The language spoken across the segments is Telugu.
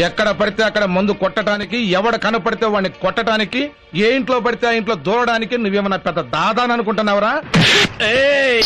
ఎక్కడ పడితే అక్కడ మందు కొట్టడానికి ఎవడ కనపడితే వాడిని కొట్టడానికి ఏ ఇంట్లో పడితే ఆ ఇంట్లో దూరడానికి నువ్వేమన్నా పెద్ద దాదాని అనుకుంటున్నావురా? ఏయ్,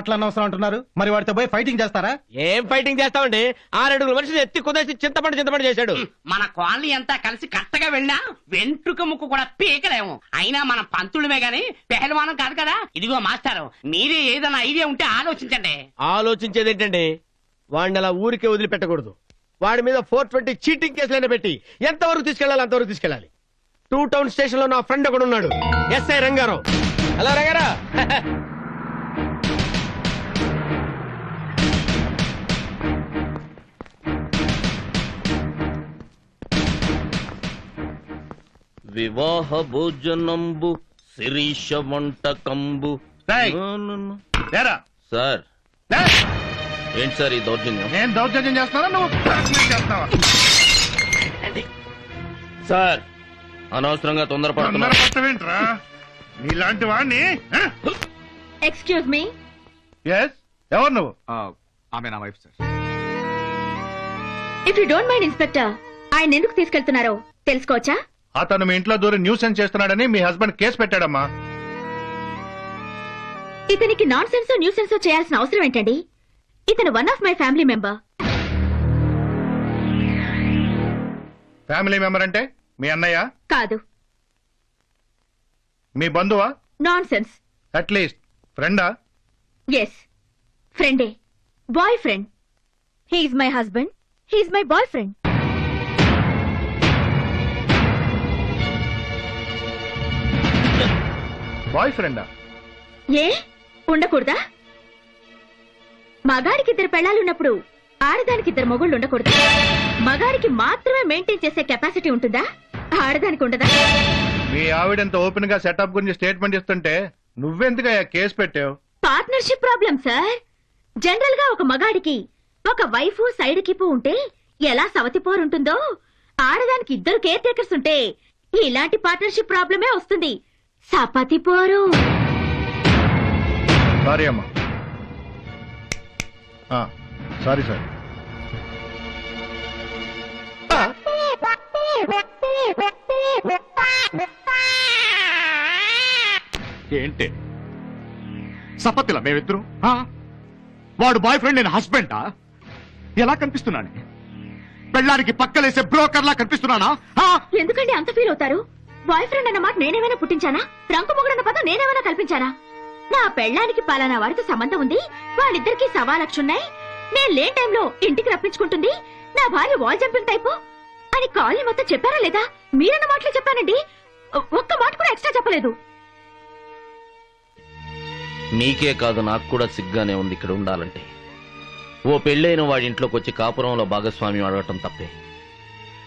రెడీ కల్లుడు మాటలన్నవసరం అంటున్నారు. మరి వాడితో పోయి ఫైటింగ్ చేస్తారా? ఏం ఫైటింగ్ చేస్తామండి ఆరేడుగుల మనిషిని ఎత్తి కుదేసి చింతపడి చింతపడి చేశాడు. మన కాలనీ అంతా కలిసి కట్టగా వెళ్ళినా వెంట్రుక ముక్కు కూడా పీకలేము. అయినా మనం పంతులమే గాని పెహల్వానం కాదు కదా? ఇదిగో మాస్టారు మీరే ఏదైనా ఐడియా ఉంటే ఆలోచించండి. ఆలోచించేది ఏంటండి? వాడిని అలా ఊరికే వదిలిపెట్టకూడదు. వాడి మీద ఫోర్ ట్వంటీ చీటింగ్ కేసులైనా పెట్టి ఎంతవరకు తీసుకెళ్ళాలి అంతవరకు తీసుకెళ్ళాలి. టూ టౌన్ స్టేషన్లో నా ఫ్రెండ్ ఒకడు ఉన్నాడు ఎస్ఐ రంగారావు. హలో రంగారా వివాహ భోజనంబు శిరీష వంటకంబు రేయ్. లేరా సార్. లే. ఏంటి సార్ ఈ దౌర్జన్యం? నేను దౌర్జన్యం చేస్తానా నువ్వు ప్రశ్న చేస్తావా సార్ అనవసరంగా తొందరపడుతున్నారు తొందరపడతావేంట్రా నీలాంటి వాడిని ఎక్స్క్యూజ్ మీ ఎస్ ఎవరు నువ్వు? ఆమె నా wife sir. If you don't mind inspector ఆయన ఎందుకు తీసుకెళ్తున్నారో తెలుసుకోవచ్చా? అతను మీ ఇంట్లో దూరం న్యూస్ సెన్స్ చేస్తున్నాడని మీ హస్బెండ్ కేసు పెట్టాడమ్మా. ఇతనికి నాన్ సెన్సో న్యూ సెన్సో చేయాల్సిన అవసరం ఏంటండి? ఇతను one of my family member family member అంటే మీ అన్నయ్య? కాదు. మీ బంధువా? Nonsense. అట్లీస్ట్ ఫ్రెండా? ఎస్ ఫ్రెండే. Boyfriend he is my husband he is my boyfriend boy ఫ్రెండా. ఏ? ఉండకూడదా? మగాడికి ఇద్దరు పెళ్ళాలున్నప్పుడు ఆడదానికి ఇద్దరు మొగుళ్ళు ఉండకూడదు? మగాడికి మాత్రమే మెయింటైన్ చేసే కెపాసిటీ ఉంటుందా? ఆడదానికి ఉండదా మీ ఆవిడంత ఓపెన్గా సెటప్ గురించి స్టేట్మెంట్ ఇస్తుంటే నువ్వెందుకయ్యా కేసు పెట్టావు? Partnership problem sir. జనరల్గా ఒక మగాడికి ఒక వైఫ్ సైడ్ కిప్పు ఉంటే ఎలా సవతిపోరు ఉంటుందో ఆడదానికి ఇద్దరు కేర్ టేకర్స్ ఉంటే ఇలాంటి పార్ట్నర్షిప్ ప్రాబ్లమే వస్తుంది. సపతి పోరు. సారీ అమ్మా. Sorry sir. ఏంటి? సపత్తిలా మేమిద్దరు? వాడు బాయ్ ఫ్రెండ్ నేను హస్బెండా ఎలా కనిపిస్తున్నాను పెళ్ళానికి పక్కలేసే బ్రోకర్ లా కనిపిస్తున్నానా? ఆ? ఎందుకండి అంత ఫీల్ అవుతారు? బాయ్ ఫ్రెండ్ అన్న మాట నేనేమైనా పుట్టించానా? రంకు మొగుడన్న పదం నేనేమైనా కల్పించానా నా పెళ్ళానికి పాలనా వారితో సంబంధం ఉంది వాళ్ళిద్దరికి సవా నేను లేని టైంలో ఇంటికి రప్పించుకుంటుంది నా భార్య వాల్ జంపింగ్ టైపు. అని కాలనీ మొత్తం చెప్పారా లేదా? మీరన్న మాటలు చెప్పానండి. ఒక్క మాట కూడా ఎక్స్ట్రా చెప్పలేదు. నీకే కాదు నాకు కూడా సిగ్గానే ఉంది ఇక్కడ ఉండాలంటే. ఓ పెళ్ళైన వాడి ఇంట్లోకి వచ్చి కాపురంలో భాగస్వామ్యం అడగటం తప్పే.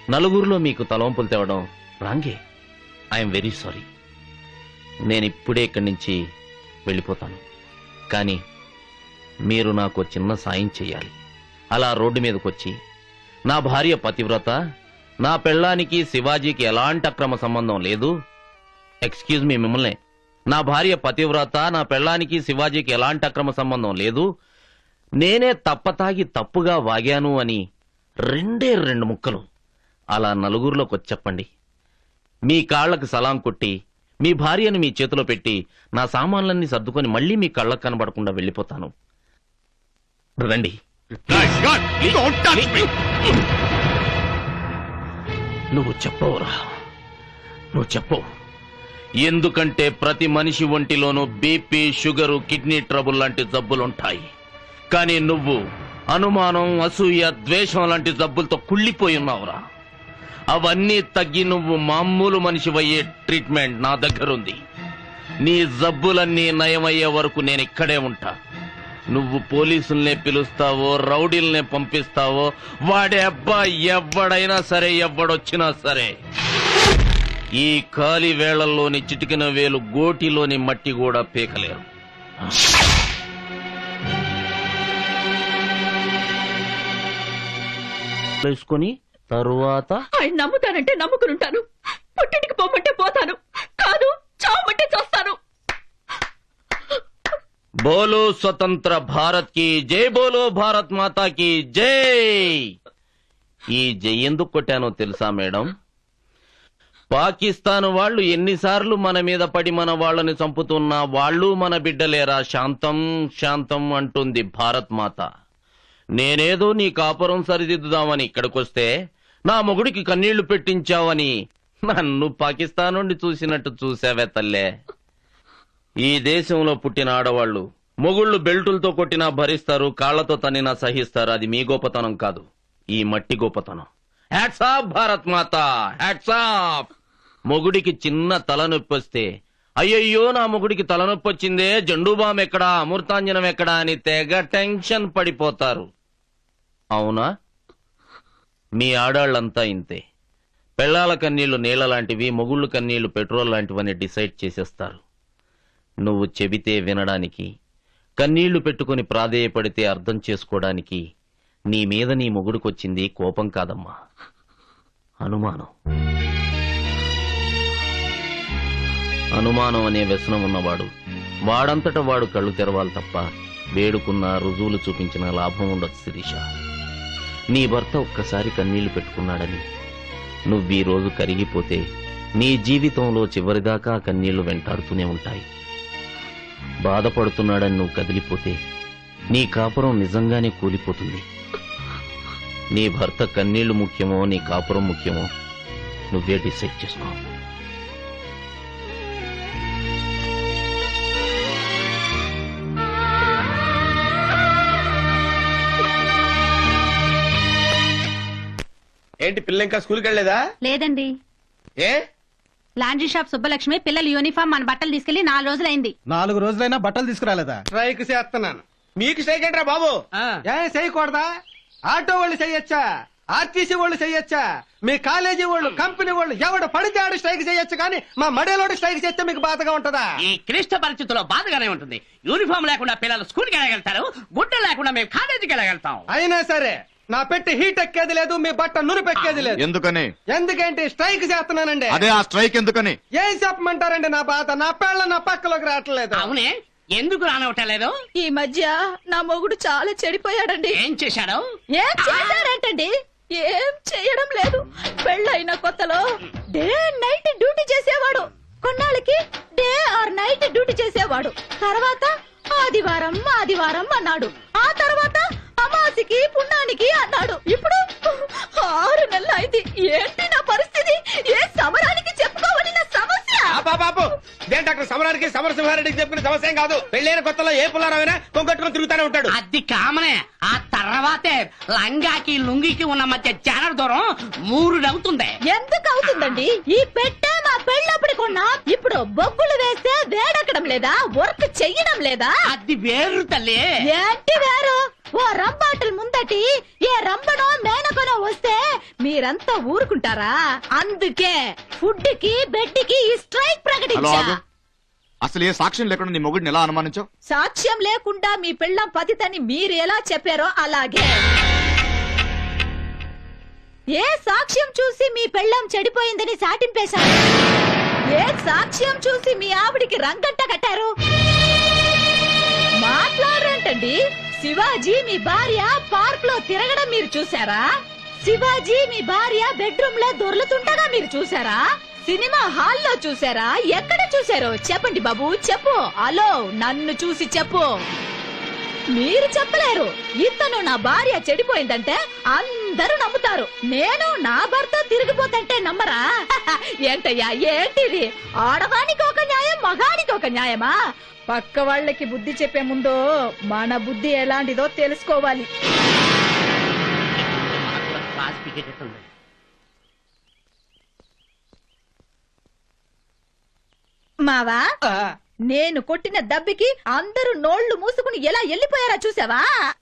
నలుగురిలో మీకు తలవంపులు తేవడం రాంగే. I'm very sorry. నేను ఇప్పుడే ఇక్కడి నుంచి వెళ్ళిపోతాను. కానీ మీరు నాకు చిన్న సాయం చేయాలి అలా రోడ్డు మీదకి వచ్చి నా భార్య పతివ్రత నా పెళ్ళానికి శివాజీకి ఎలాంటి అక్రమ సంబంధం లేదు ఎక్స్క్యూజ్ మీ మిమ్మల్ని నా భార్య పతివ్రత నా పెళ్ళానికి శివాజీకి ఎలాంటి అక్రమ సంబంధం లేదు నేనే తప్పతాగి తప్పుగా వాగాను అని రెండే రెండు ముక్కలు. అలా నలుగురిలోకి వచ్చి చెప్పండి మీ కాళ్ళకి సలాం కొట్టి మీ భార్యను మీ చేతిలో పెట్టి నా సామాన్లన్నీ సర్దుకొని మళ్ళీ మీ కళ్ళకు కనబడకుండా వెళ్ళిపోతాను. రండి! నువ్వు చెప్పవురా. నువ్వు చెప్పవు. ఎందుకంటే ప్రతి మనిషి ఒంటిలోనూ బీపీ షుగరు కిడ్నీ ట్రబుల్ లాంటి జబ్బులుంటాయి. కానీ నువ్వు అనుమానం అసూయ ద్వేషం లాంటి జబ్బులతో కుళ్ళిపోయి ఉన్నావురా. అవన్నీ తగ్గి నువ్వు మామూలు మనిషివయ్యే ట్రీట్మెంట్ నా దగ్గరుంది. నీ జబ్బులన్నీ నయమయ్యే వరకు నేను ఇక్కడే ఉంటా. నువ్వు పోలీసుల్నే పిలుస్తావో రౌడీల్నే పంపిస్తావో వాడే అబ్బా ఎవడైనా సరే ఎవడొచ్చినా సరే. ఈ ఖాళీ వేళల్లోని చిటికిన వేలు గోటిలోని మట్టి కూడా పీకలేరు. వేసుకొని తరువాత? ఆయన నమ్ముతానంటే నమ్ముకునుంటాను. పుట్టింటికి పొమ్మంటే పోతాను. కాదు చావమంటే చస్తాను. బోలో స్వతంత్ర భారత్కి జై బోలో భారత్ మాతా కి జై. ఈ జై ఎందుకు కొట్టానో తెలుసా మేడం? పాకిస్తాన్ వాళ్ళు ఎన్నిసార్లు మన మీద పడి మన వాళ్ళని చంపుతున్నా వాళ్ళు మన బిడ్డలేరా? శాంతం శాంతం అంటుంది భారత్ మాత. నేనేదో నీ కాపురం సరిదిద్దుదామని ఇక్కడికొస్తే నా మొగుడికి కన్నీళ్ళు పెట్టించావని నన్ను పాకిస్తాన్ నుండి చూసినట్టు చూసావే తల్లే. ఈ దేశంలో పుట్టిన ఆడవాళ్ళు మొగుళ్ళు బెల్టులతో కొట్టినా భరిస్తారు కాళ్ళతో తన్నినా సహిస్తారు. అది మీ గొప్పతనం కాదు. ఈ మట్టి గొప్పతనం. హ్యాట్సాప్ భారత్ మాత! హ్యాట్సాప్ మొగుడికి చిన్న తలనొప్పి వస్తే అయ్యయ్యో నా మొగుడికి తలనొప్పి వచ్చిందే. జండూబాం ఎక్కడా? అమృతాంజనం ఎక్కడా? అని తెగ టెన్షన్ పడిపోతారు. అవునా? మీ ఆడాళ్ళంతా ఇంతే. పెళ్ళాల కన్నీళ్ళు నీళ్ళ లాంటివి మొగుళ్ళు కన్నీళ్ళు పెట్రోల్ లాంటివని డిసైడ్ చేసేస్తారు. నువ్వు చెబితే వినడానికి కన్నీళ్ళు పెట్టుకుని ప్రాధేయపడితే అర్థం చేసుకోవడానికి నీ మీద నీ మొగుడికొచ్చింది కోపం కాదమ్మా. అనుమానం. అనుమానం అనే వ్యసనం ఉన్నవాడు వాడంతట వాడు కళ్ళు తెరవాలి తప్ప వేడుకున్న రుజువులు చూపించిన లాభం ఉండదు శిరీష. నీ భర్త ఒక్కసారి కన్నీళ్ళు పెట్టుకున్నాడని. నువ్వీ రోజు కరిగిపోతే నీ జీవితంలో చివరిదాకా కన్నీళ్ళు వెంటాడుతూనే ఉంటాయి. బాధపడుతున్నాడని నువ్వు కదిలిపోతే నీ కాపురం నిజంగానే కూలిపోతుంది. నీ భర్త కన్నీళ్ళు ముఖ్యమో నీ కాపురం ముఖ్యమో నువ్వే డిసైడ్ చేసుకో ఏంటి పిల్ల ఇంకా స్కూల్కి వెళ్ళలేదా? లేదండి. ఏ? లాండ్రీ షాప్ సుబ్బలక్ష్మి పిల్లల యూనిఫామ్ మన బట్టలు తీసుకెళ్ళి నాలుగు రోజులైంది. నాలుగు రోజులైనా బట్టలు తీసుకురాలేదా? స్ట్రైక్ చేస్తున్నాను. మీకు స్ట్రైక్ ఏంట్రా బాబు? ఏ చేయకూడదా? ఆటో వాళ్ళు చేయొచ్చా? ఆర్టీసీ వాళ్ళు చేయొచ్చా? మీ కాలేజీ వాళ్ళు కంపెనీ వాళ్ళు ఎవడు పడితే ఆడు స్ట్రైక్ చేయొచ్చు కానీ మా మడేలోడు స్ట్రైక్ చేస్తే మీకు బాధగా ఉంటదా? ఈ క్లిష్ట పరిస్థితుల్లో బాధగానే ఉంటుంది. యూనిఫామ్ లేకుండా పిల్లలు స్కూల్కి వెళ్ళగలుగుతారు గుడ్డ లేకుండా మేము కాలేజీకి వెళ్ళగలుగుతాం అయినా సరే నా పెట్టి హీట్ ఎక్కేది లేదు మీ బట్ట నురిపెక్కేది లేదు. ఎందుకని? ఎందుకంటే స్ట్రైక్ చేస్తున్నానండి? అదే ఆ స్ట్రైక్ ఎందుకని? ఏం చెప్పమంటారండి నా బాధ? నా పేళ్ళ నా పక్కలోకి రావట్లేదు. అవునే? ఎందుకు రానవటలేదు ఈ మధ్య నా మొగుడు చాలా చెడిపోయాడండి. ఏం చేశాడు? ఏం చేశాడంటండి? ఏం చేయడం లేదు. పెళ్ళైన కొత్తలో డే నైట్ డ్యూటీ చేసేవాడు. కొన్నాళ్ళకి డే ఆర్ నైట్ డ్యూటీ చేసేవాడు. తర్వాత ఆదివారం ఆదివారం అన్నాడు. ఆ తర్వాత అమాసికి పుణ్యానికి అన్నాడు. ఇప్పుడు ఆరు నెలలు అయింది ఏంటి నా పరిస్థితి? ఏ సమరానికి చెప్పుకోవాలి నా సమస్య? బాబు ఇదేంటి అక్కడ సమరానికి సమరసింహారెడ్డికి చెప్పుకునే సమస్య ఏం కాదు. పెళ్ళైన కొత్తలో ఏ పుల్లారామైనా కొంగట్టుకుని తిరుగుతానే ఉంటాడు. అది కామనే. ఆ తర్వాతే లంగాకి లుంగికి ఉన్న మధ్య చాలా దూరం మూరుడవుతుంది. ఎందుకు అవుతుందండి? ఈ పెట్టే పెళ్ళప్పుడు కొన్నా ఇప్పుడు బొగ్గులు వేస్తే వేడెక్కడం లేదా? వర్క్ చెయ్యడం లేదా? అది వేరు తల్లి. ఏంటి వేరు? ఓ రంబాటలు ముందటి ఏ రంబడో మేనకొనో వస్తే మీరంతా ఊరుకుంటారా? అందుకే ఫుడ్కి బెడ్కి ఈ స్ట్రైక్ హలో ప్రకటించా. ఆగు. అసలు ఏ సాక్ష్యం లేకుండా నీ మొగుడిని ఎలా అనుమానించావు? సాక్ష్యం లేకుండా మీ పెళ్ళం పతితని మీరు ఎలా చెప్పారో అలాగే. ఏ సాక్ష్యం చూసి మీ పెళ్ళం చెడిపోయిందని సాటింపేశారు? ఏ సాక్ష్యం చూసి మీ ఆవిడికి రంగంట కట్టారు? మాట్లాడరేంటండి. శివాజీ మీ భార్య పార్క్లో తిరగడం మీరు చూసారా శివాజీ మీ భార్య బెడ్రూమ్లో దొర్లుతుండగా మీరు చూసారా సినిమా హాల్లో చూసారా ఎక్కడ చూసారో చెప్పండి బాబు చెప్పు. హలో నన్ను చూసి చెప్పు. మీరు చెప్పలేరు. ఇతను నా భార్య చెడిపోయిందంటే అందరూ నమ్ముతారు. నేను నా భర్త తిరిగిపోతంటే నమ్మరా? ఏంటయ్యా ఏంటిది? ఆడవానికి ఒక న్యాయం మగానికి ఒక న్యాయమా? పక్క వాళ్ళకి బుద్ధి చెప్పే ముందు మన బుద్ధి ఎలాంటిదో తెలుసుకోవాలి. మావా? నేను కొట్టిన దెబ్బకి అందరూ నోళ్ళు మూసుకుని ఎలా వెళ్ళిపోయారా చూసావా?